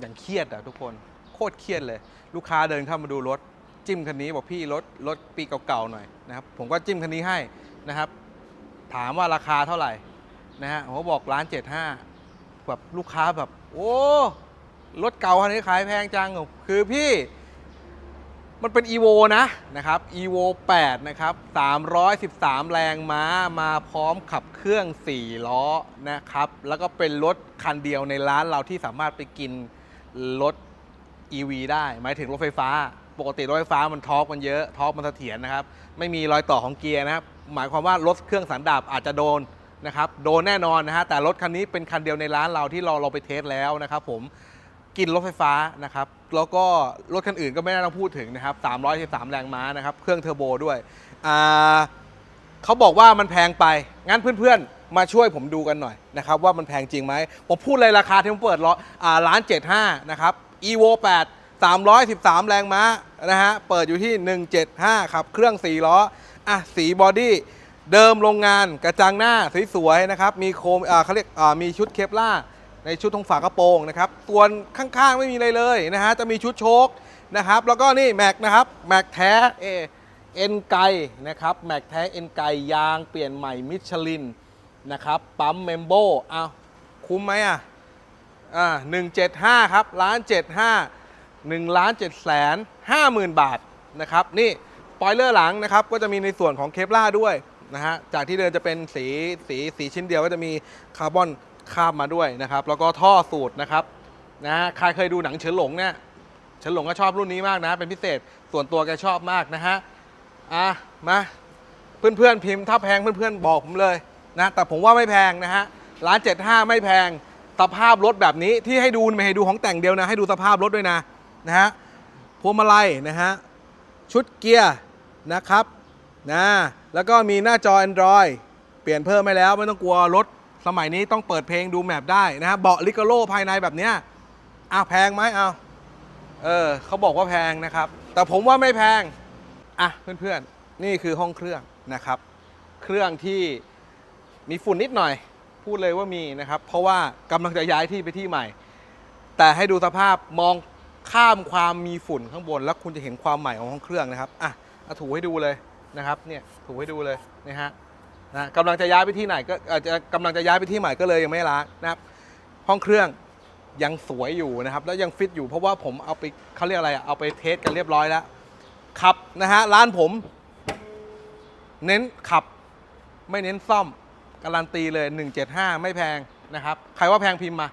อย่างเครียดอะทุกคนโคตรเครียดเลย ลูกค้าเดินเข้ามาดูรถ จิ้มคันนี้บอกพี่รถรถปีเก่าๆหน่อยนะครับผมก็จิ้มคันนี้ให้นะครับ ถามว่าราคาเท่าไหร่นะฮะผมบอกร้านเจ็ดห้าแบบลูกค้าแบบ โอ้รถเก่าคันนี้ขายแพงจังคือพี่มันเป็น EVO นะนะครับ EVO 8 นะครับ 313 แรงม้ามาพร้อมขับเครื่อง 4 ล้อนะครับ แล้วก็เป็นรถคันเดียวในร้านเราที่สามารถไปกิน รถ EV ได้ หมายถึงรถไฟฟ้า ปกติรถไฟฟ้ามันทอร์กมันเยอะทอร์กมันเสถียรนะครับ ไม่มีรอยต่อของเกียร์นะครับ หมายความว่ารถเครื่องสันดาปอาจจะโดนนะครับ โดนแน่นอนนะฮะ แต่รถคันนี้เป็นคันเดียวในร้านเราที่เราเราไปเทสแล้วนะครับผม กินรถไฟฟ้านะครับ แล้วก็รถคันอื่นก็ไม่น่าต้องพูดถึงนะครับ313แรงม้านะครับ เครื่องเทอร์โบด้วย อ่าเขาบอกว่ามันแพงไป งั้นเพื่อนๆ มาช่วยผมดูกันหน่อยนะครับว่ามันแพงจริงไหมผมพูดเลยราคาที่ผมเปิดล้ออ่าล้าน75นะครับ evo 8 313 แรงม้านะฮะเปิดอยู่ที่ 175ครับ เครื่อง 4 ล้ออะสีบอดี้เดิมโรงงานกระจังหน้าสวยๆนะครับมีโคมอ่าเขาเรียกอ่ามีชุดเคปล่าในชุดทงฝากระโปรงนะครับส่วนข้างๆไม่มีอะไรเลยนะฮะจะมีชุดโชคนะครับแล้วก็นี่แม็กนะครับแม็กแท้เอ็นไกนะครับแม็กแท้เอ็นไกยางเปลี่ยนใหม่มิชลิน นะครับ ปั๊มเมมโบอ้าคุ้มไหมอะอ่าหนึ่งเจ็ดห้าครับล้านเจ็ดห้าหนึ่งล้านเจ็ดแสนห้าหมื่นบาทนะครับ นี่ปอยเลอร์หลังนะครับ ก็จะมีในส่วนของเคปล่าด้วยนะฮะ จากที่เดินจะเป็นสีสีสีชิ้นเดียวก็จะมีคาร์บอนคาบมาด้วยนะครับ แล้วก็ท่อสูตรนะครับนะฮะใครเคยดูหนังเฉินหลงเนี่ยเฉินหลงก็ชอบรุ่นนี้มากนะ เป็นพิเศษส่วนตัวแกชอบมากนะฮะอะมาเพื่อนๆพิมพ์ถ้าแพงเพื่อนๆบอกผมเลย นะแต่ผมว่าไม่แพงนะฮะร้านเจ็ดห้าไม่แพงสภาพรถแบบนี้ที่ให้ดูไม่ให้ดูของแต่งเดียวนะ ให้ดูสภาพรถด้วยนะนะฮะพวงมาลัยนะฮะชุดเกียร์นะครับนะแล้วก็มีหน้าจอ Android เปลี่ยนเพิ่มไปแล้วไม่ต้องกลัวรถสมัยนี้ต้องเปิดเพลงดูแมปได้นะฮะเบาะลิกโลภายในแบบเนี้ยอะแพงไหมเอาเออเขาบอกว่าแพงนะครับ แต่ผมว่าไม่แพง อะเพื่อนๆ นี่คือห้องเครื่องนะครับ เครื่องที่ มีฝุ่นนิดหน่อย พูดเลยว่ามีนะครับ เพราะว่ากำลังจะย้ายที่ไปที่ใหม่ แต่ให้ดูสภาพมองข้ามความมีฝุ่นข้างบน แล้วคุณจะเห็นความใหม่ของห้องเครื่องนะครับอะถูให้ดูเลยนะครับเนี่ยถูให้ดูเลยนะฮะนะกำลังจะย้ายไปที่ไหนก็อาจจะกำลังจะย้ายไปที่ใหม่ก็เลยยังไม่ล้างนะครับ ห้องเครื่องยังสวยอยู่นะครับ แล้วยังฟิตอยู่เพราะว่าผมเอาไปเขาเรียกอะไรเอาไปเทสกันเรียบร้อยแล้วขับนะฮะร้านผม เน้นขับไม่เน้นซ่อม การันตีเลย 175 ไม่แพงนะครับ ใครว่าแพงพิมพ์มา